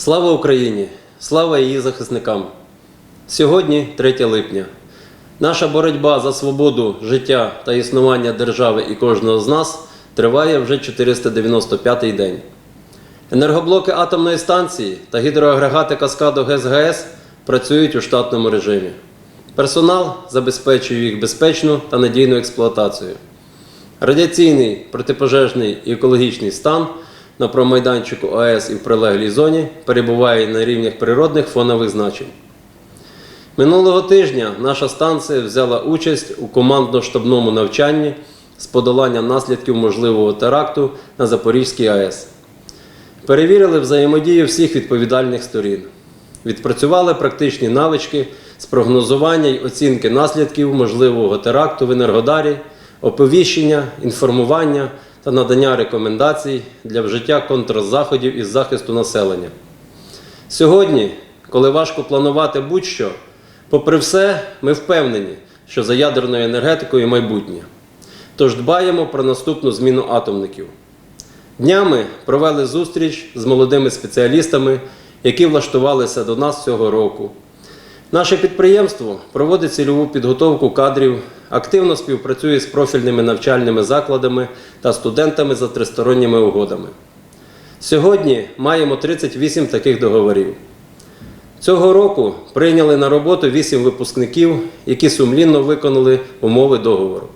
Слава Україні! Слава її захисникам! Сьогодні 3 липня. Наша боротьба за свободу життя та існування держави і кожного з нас триває вже 495-й день. Енергоблоки атомної станції та гідроагрегати Каскаду ГЕС-ГАЕС працюють у штатному режимі. Персонал забезпечує їх безпечну та надійну експлуатацію. Радіаційний, протипожежний і екологічний стан на промайданчику АЕС і в прилеглій зоні перебуває на рівнях природних фонових значень. Минулого тижня наша станція взяла участь у командно-штабному навчанні з подолання наслідків можливого теракту на Запорізькій АЕС. Перевірили взаємодію всіх відповідальних сторін. Відпрацювали практичні навички з прогнозування й оцінки наслідків можливого теракту в Енергодарі, оповіщення, інформування та надання рекомендацій для вжиття контрзаходів із захисту населення. Сьогодні, коли важко планувати будь-що, попри все, ми впевнені, що за ядерною енергетикою майбутнє. Тож дбаємо про наступну зміну атомників. Днями провели зустріч з молодими спеціалістами, які влаштувалися до нас цього року. Наше підприємство проводить цільову підготовку кадрів, активно співпрацює з профільними навчальними закладами та студентами за тристоронніми угодами. Сьогодні маємо 38 таких договорів. Цього року прийняли на роботу 8 випускників, які сумлінно виконали умови договору.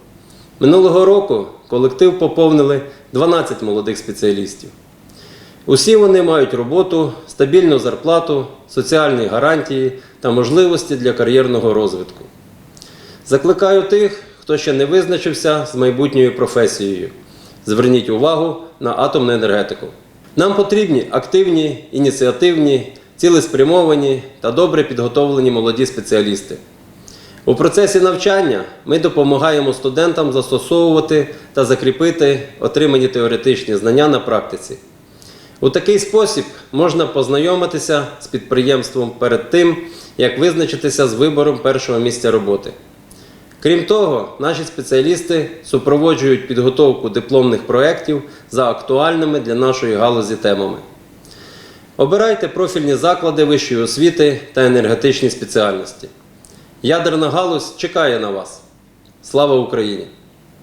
Минулого року колектив поповнили 12 молодих спеціалістів. Усі вони мають роботу, стабільну зарплату, соціальні гарантії та можливості для кар'єрного розвитку. Закликаю тих, хто ще не визначився з майбутньою професією. Зверніть увагу на атомну енергетику. Нам потрібні активні, ініціативні, цілеспрямовані та добре підготовлені молоді спеціалісти. У процесі навчання ми допомагаємо студентам застосовувати та закріпити отримані теоретичні знання на практиці. У такий спосіб можна познайомитися з підприємством перед тим, як визначитися з вибором першого місця роботи. Крім того, наші спеціалісти супроводжують підготовку дипломних проєктів за актуальними для нашої галузі темами. Обирайте профільні заклади вищої освіти та енергетичні спеціальності. Ядерна галузь чекає на вас. Слава Україні!